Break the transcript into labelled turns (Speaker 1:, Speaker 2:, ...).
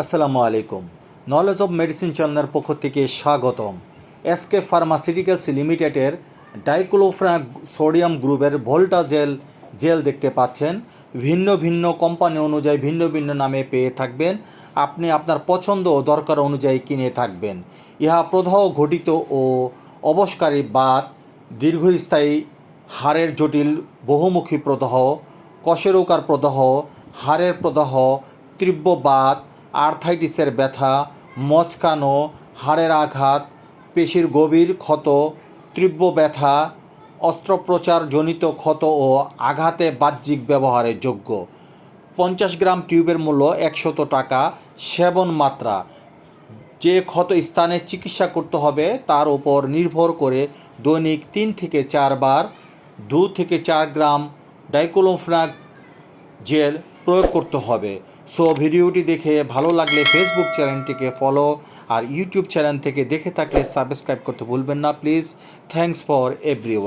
Speaker 1: আসসালামু আলাইকুম। Knowledge of medicine চ্যানেলের পক্ষ থেকে স্বাগতম। এসকে ফার্মাসিউটিক্যালস লিমিটেডের ডাইক্লোফ্রা সোডিয়াম গ্রুপের ভোল্টা জেল জেল দেখতে পাচ্ছেন। ভিন্ন ভিন্ন কোম্পানি অনুযায়ী ভিন্ন ভিন্ন নামে পেয়ে থাকবেন। আপনি আপনার পছন্দ ও দরকার অনুযায়ী কিনে থাকবেন। ইহা প্রদাহ ঘটিত ও অবসকারী বাত, দীর্ঘস্থায়ী, হাড়ের জটিল, বহুমুখী প্রদাহ কশেরোকার প্রদাহ, হাড়ের প্রদাহ, তীব্র বাত আর্থাইটিসের ব্যথা, মচকানো, হাড়ের আঘাত, পেশির গভীর ক্ষত, তীব্র ব্যথা, অস্ত্রোপচারজনিত ক্ষত ও আঘাতে বাহ্যিক ব্যবহারের যোগ্য। পঞ্চাশ গ্রাম টিউবের মূল্য একশত টাকা, সেবন মাত্রা। যে ক্ষত স্থানে চিকিৎসা করতে হবে, তার উপর নির্ভর করে দৈনিক তিন থেকে চারবার দু থেকে চার গ্রাম ডাইকোলোফ্রাক জেল প্রয়োগ করতে হবে। সো ভিডিওটি দেখে ভালো লাগলে ফেসবুক চ্যানেলটিকে ফলো আর ইউটিউব চ্যানেল থেকে দেখে থাকলে সাবস্ক্রাইব করতে ভুলবেন না। Please thanks for every